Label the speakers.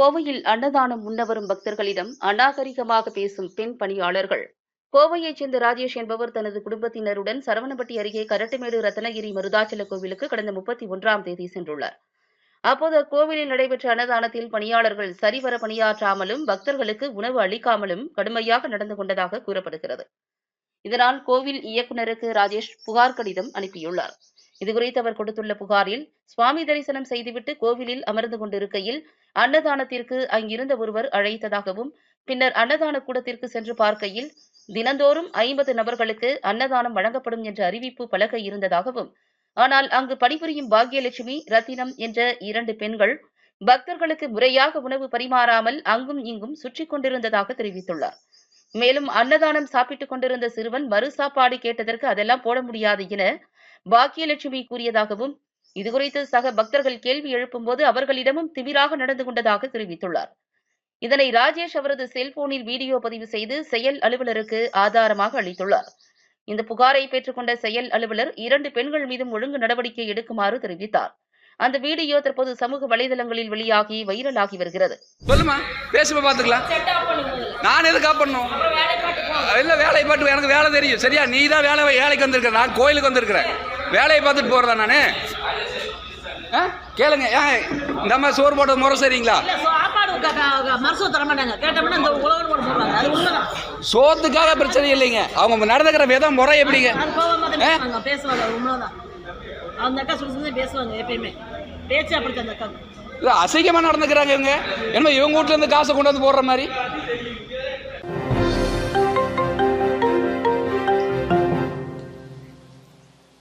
Speaker 1: கோவையில் அன்னதானம் உண்ணவரும் பக்தர்களிடம் அநாகரிகமாக பேசும் பெண் பணியாளர்கள். கோவையைச் சேர்ந்த ராஜேஷ் என்பவர் தனது குடும்பத்தினருடன் சரவணப்பட்டி அருகே கரட்டுமேடு ரத்னகிரி மருதாச்சல கோவிலுக்கு கடந்த முப்பத்தி ஒன்றாம் தேதி சென்றுள்ளார். அப்போது அக்கோவிலில் நடைபெற்ற அன்னதானத்தில் பணியாளர்கள் சரிவர பணியாற்றாமலும் பக்தர்களுக்கு உணவு அளிக்காமலும் கடுமையாக நடந்து கொண்டதாக கூறப்படுகிறது. இதனால் கோவில் இயக்குநருக்கு ராஜேஷ் புகார் கடிதம் அனுப்பியுள்ளார். இதுகுறித்து அவர் கொடுத்துள்ள புகாரில் சுவாமி தரிசனம் செய்துவிட்டு கோவிலில் அமர்ந்து கொண்டிருக்கையில் அன்னதானத்திற்கு அங்கிருந்த ஒருவர் அழைத்ததாகவும் பின்னர் அன்னதான கூடத்திற்கு சென்று பார்க்கையில் தினந்தோறும் ஐம்பது நபர்களுக்கு அன்னதானம் வழங்கப்படும் என்ற அறிவிப்பு பலகை இருந்ததாகவும் ஆனால் அங்கு பணிபுரியும் பாக்யலட்சுமி ரத்தினம் என்ற இரண்டு பெண்கள் பக்தர்களுக்கு முறையாக உணவு பரிமாறாமல் அங்கும் இங்கும் சுற்றி கொண்டிருந்ததாக தெரிவித்துள்ளார். மேலும் அன்னதானம் சாப்பிட்டுக் கொண்டிருந்த சிறுவன் மறு சாப்பாடு கேட்டதற்கு அதெல்லாம் போட முடியாது என பாக்கியலட்சுமி கூறியதாகவும் இதுகுறித்து சக பக்தர்கள் கேள்வி எழுப்பும்போது அவர்களிடமும் திமிராக நடந்து கொண்டதாக தெரிவித்துள்ளார். இதனை ராஜேஷ் அவரது செல்போனில் வீடியோ பதிவு செய்து செயல் அலுவலருக்கு ஆதாரமாக அளித்துள்ளார். இந்த புகாரை பெற்றுக்கொண்ட செயல் அலுவலர் இரண்டு பெண்கள் மீதும் ஒழுங்கு நடவடிக்கை எடுக்குமாறு தெரிவித்தார். அந்த வீடியோ தற்போது சமூக வலைதளங்களில் வெளியாகி வைரலாகி வருகிறது.
Speaker 2: சொல்லுமா பேசுமா பார்த்துக்கலாம். நான் எதுக்கு பண்ணும்? இல்லை வேலையை பார்த்து எனக்கு வேலை தெரியும். சரியா? நீ தான் வேலை வேலைக்கு வந்திருக்க நான் கோயிலுக்கு வந்திருக்கிறேன். வேலையை பார்த்துட்டு போகிறதா நான்? ஆ? கேளுங்க. ஏன் இந்த மாதிரி சோறு போட்டது முறை சரிங்களா? சோத்துக்காக பிரச்சனை இல்லைங்க. அவங்க நடந்துக்கிற விதம் முறை எப்படிங்க? இல்லை அசிங்கமாக நடந்துக்கிறாங்க இவங்க. என்ன இவங்க வீட்டுல இருந்து காசை கொண்டு வந்து போடுற மாதிரி.